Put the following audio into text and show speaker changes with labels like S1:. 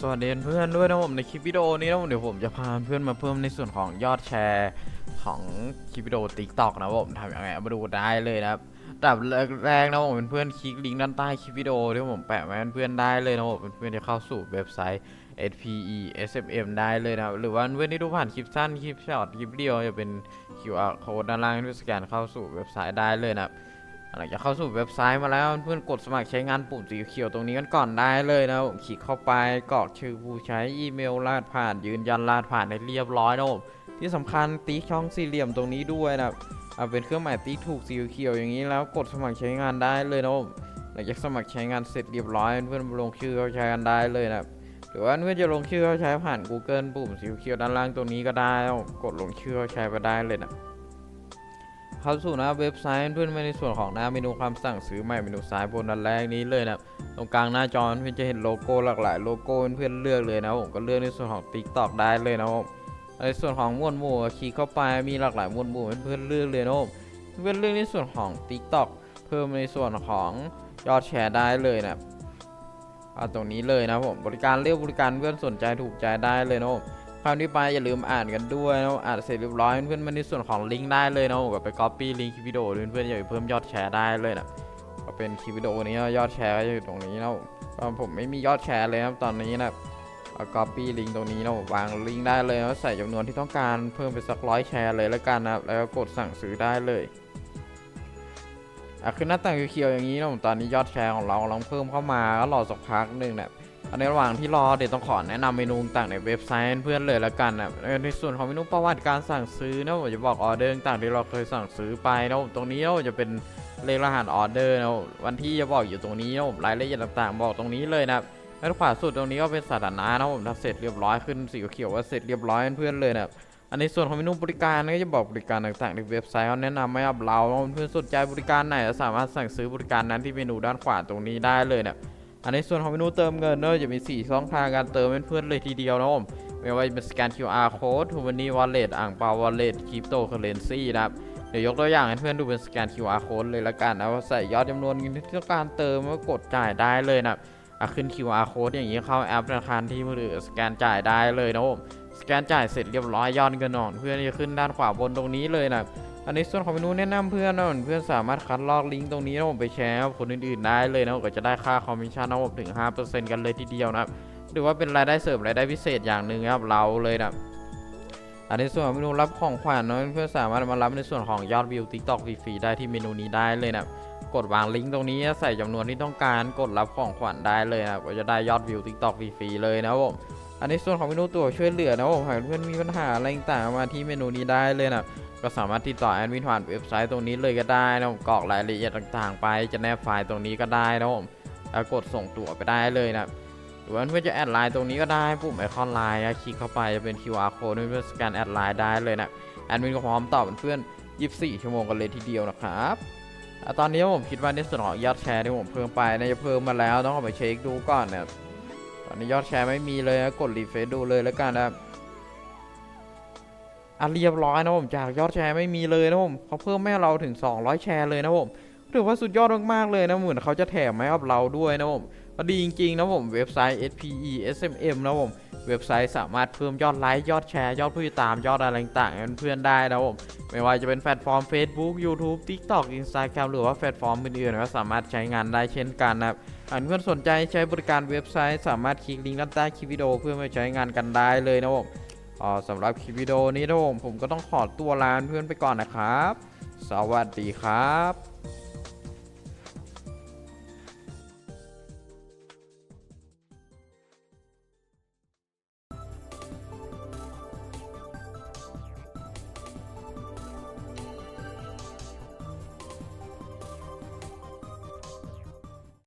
S1: สวัสดีเพื่อนด้วยนะผมในคลิปวิดีโอนี้นะผมเดี๋ยวผมจะพาเพื่อนมาเพิ่มในส่วนของยอดแชร์ของคลิปวิดีโอ t ิ k t o k นะผมทำยังไงมาดูได้เลยนะครับดับแรกนะผมเป็นเพื่อนคลิกลิงก์ด้านใต้คลิปวิดีโอที่ผมแปะไว้เพื่อนได้เลยนะผมเพื่อนจะเข้าสู่เว็บไซต์ SPE SMM ได้เลยนะหรือว่าเพื่อนที่ดูผ่านคลิปสั้นคลิปช็อตคลิปเดียวจะเป็น QR code ด้านล่างที่สแกนเข้าสู่เว็บไซต์ได้เลยนะครับ หลังจากเข้าสู่เว็บไซต์มาแล้วเพื่อนกดสมัครใช้งานปุ่มสีเขียวตรงนี้กันก่อนได้เลยนะผมคลิกเข้าไปกรอกชื่อผู้ใช้อีเมลรหัสผ่าน ยืนยันรหัสผ่านให้เรียบร้อยนะผมที่สำคัญติ๊กช่องสี่เหลี่ยมตรงนี้ด้วยนะเอาเป็นเครื่องหมายติ๊กถูกสีเขียวอย่างนี้แล้วกดสมัครใช้งานได้เลยนะผมหลังจากสมัครใช้งานเสร็จเรียบร้อยเพื่อนลงชื่อเข้าใช้กันได้เลยนะหรือว่าเพื่อนจะลงชื่อเข้าใช้ผ่าน Google ปุ่มสีเขียวด้านล่างตรงนี้ก็ได้กดลงชื่อเข้าใช้ไปได้เลยนะ เข้าสู่หน้าเว็บไซต์เพื่อนมาในส่วนของหน้าเมนูคำสั่งซื้อใหม่เมนูซ้ายบนด้านแรกนี้เลยนะครับตรงกลางหน้าจอเพื่อนจะเห็นโลโก้หลากหลายโลโก้เพื่อนเลือกเลยนะผมก็เลือกในส่วนของ TikTok ได้เลยนะผมในส่วนของมวดหมู่คลิกเข้าไปมีหลากหลายมวดหมู่เพื่อนเลือกเลยนะผมเพื่อนเลือกในส่วนของ TikTok เพิ่มในส่วนของยอดแชร์ได้เลยนะครับเอาตรงนี้เลยนะผมบริการเลือกบริการเพื่อนสนใจถูกใจได้เลยนะผม คราวนี้ไปอย่าลืมอ่านกันด้วยนะอ่านเสร็จเรียบร้อยเพื่อนๆมาในส่วนของลิงก์ได้เลยนะผมก็ไป copy ลิงก์คลิปวิดีโอเพื่อนๆอย่าไปเพิ่มยอดแชร์ได้เลยนะก็เป็นคลิปวิดีโอนี้ยอดแชร์ก็อยู่ตรงนี้นะผมไม่มียอดแชร์เลยนะตอนนี้นะเอา copy ลิงก์ตรงนี้นะวางลิงก์ได้เลยแล้วใส่จำนวนที่ต้องการเพิ่มไปสักร้อยแชร์เลยแล้วกันนะแล้วก็กดสั่งซื้อได้เลยอะคือหน้าต่างเขียวๆอย่างนี้นะผมตอนนี้ยอดแชร์ของเรากำลังเพิ่มเข้ามาก็รอสักพักหนึ่งนะ ในระหว่างที่รอเดี๋ยวต้องขอแนะนำเมนูต่างในเว็บไซต์เพื่อนเลยละกันนะในส่วนของเมนูประวัติการสั่งซื้อนะผมจะบอกออเดอร์ต่างที่เราเคยสั่งซื้อไปนะตรงนี้นะจะเป็นเลขรหัสออเดอร์นะวันที่จะบอกอยู่ตรงนี้นะรายละเอียดต่างๆ บอกตรงนี้เลยนะด้านขวาสุดตรงนี้ก็เป็นสถานะนะผมถ้าเสร็จเรียบร้อยขึ้นสีเขียวว่าเสร็จเรียบร้อยเพื่อนเลยนะอันในส่วนของเมนูบริการก็จะบอกบริการต่างๆในเว็บไซต์เขาแนะนำให้กับเราเพื่อนสนใจบริการไหนสามารถสั่งซื้อบริการนั้นที่เมนูด้านขวาตรงนี้ได้เลยนะ อันในส่วนของเมนูเติมเงินเนอะจะมี4ช่องทางการเติมเพื่อนเลยทีเดียวนะผมไม่ว่าจะเป็นสแกน QR code ทูมันนี่วอลเล็ตอ่างเปาวอลเล็ตคริปโตเคอเรนซีนะครับเดี๋ยวยกตัวอย่างให้เพื่อนดูเป็นสแกน QR code เลยละกันนะว่าใส่ยอดจำนวนเงินที่ต้องการเติมแล้วกดจ่ายได้เลยนะอะขึ้น QR code อย่างนี้เข้าแอปธนาคารที่มือถือสแกนจ่ายได้เลยนะผมสแกนจ่ายเสร็จเรียบร้อยยอดเงินออกเพื่อนจะขึ้นด้านขวาบนตรงนี้เลยนะ อันนี้ส่วนของเมนูแนะนำเพื่อนนะเพื่อนสามารถคัดลอกลิงก์ตรงนี้นะผมไปแชร์คนอื่นๆได้เลยนะก็จะได้ค่าคอมมิชชั่นนะผมถึง 5%กันเลยทีเดียวนะครับหรือว่าเป็นรายได้เสริมรายได้พิเศษอย่างหนึ่งครับเราเลยนะอันนี้ส่วนของเมนูรับของขวัญนะเพื่อนสามารถมารับในส่วนของยอดวิว TikTok ฟรีๆได้ที่เมนูนี้ได้เลยนะกดวางลิงก์ตรงนี้ใส่จำนวนที่ต้องการกดรับของขวัญได้เลยนะก็จะได้ยอดวิว TikTok ฟรีๆเลยนะครับผมอันนี้ส่วนของเมนูตัวช่วยเหลือนะผมหากเพื่อนมีปัญหาอะไรต่างๆมาที่เมนูนี้ได้เลยนะ ก็สามารถติดต่อแอดมินผ่านเว็บไซต์ตรงนี้เลยก็ได้นะผมกรอกรายละเอียดต่างๆ ไปจะแนบไฟล์ตรงนี้ก็ได้นะผมแล้วกดส่งตั๋วไปได้เลยนะหรือว่าเพื่อนจะแอดไลน์ตรงนี้ก็ได้ปุ่มไอคอนไลน์คลิกเข้าไปจะเป็น QR code เพื่อสแกนแอดไลน์ได้เลยนะแอดมินก็พร้อมตอบเพื่อน24 ชั่วโมงกันเลยทีเดียวนะครับอตอนนี้ผมคิดว่าในส่วนของยอดแชร์ที่ผมเพิ่มไปน่าจะเพิ่มมาแล้วต้องเอาไปเช็คดูก่อนนะตอนนี้ยอดแชร์ไม่มีเลยนะกดรีเฟซดูเลยแล้วกันนะครับ อะเรียบร้อยนะผมจากยอดแชร์ไม่มีเลยนะผมเขาเพิ่มให้เราถึง 200 แชร์เลยนะผมถือว่าสุดยอดมากๆเลยนะเหมือนเขาจะแถมให้กับเราด้วยนะผมก็ดีจริงๆนะผมเว็บไซต์ SPE SMM นะผมเว็บไซต์สามารถเพิ่มยอดไลค์ยอดแชร์ยอดผู้ติดตามยอดอะไรต่างๆเพื่อนๆได้นะผมไม่ว่าจะเป็นแพลตฟอร์ม Facebook YouTube TikTok Instagram หรือว่าแพลตฟอร์มอื่นๆก็สามารถใช้งานได้เช่นกันนะครับหากเพื่อนสนใจใช้บริการเว็บไซต์สามารถคลิกลิงก์ด้านใต้คลิปวิดีโอเพื่อมาใช้งานกันได้เลยนะผม สำหรับคลิปวิดีโอนี้ทุกผมก็ต้องขอตัวลาเพื่อนไปก่อนนะครับ สวัสดีครับ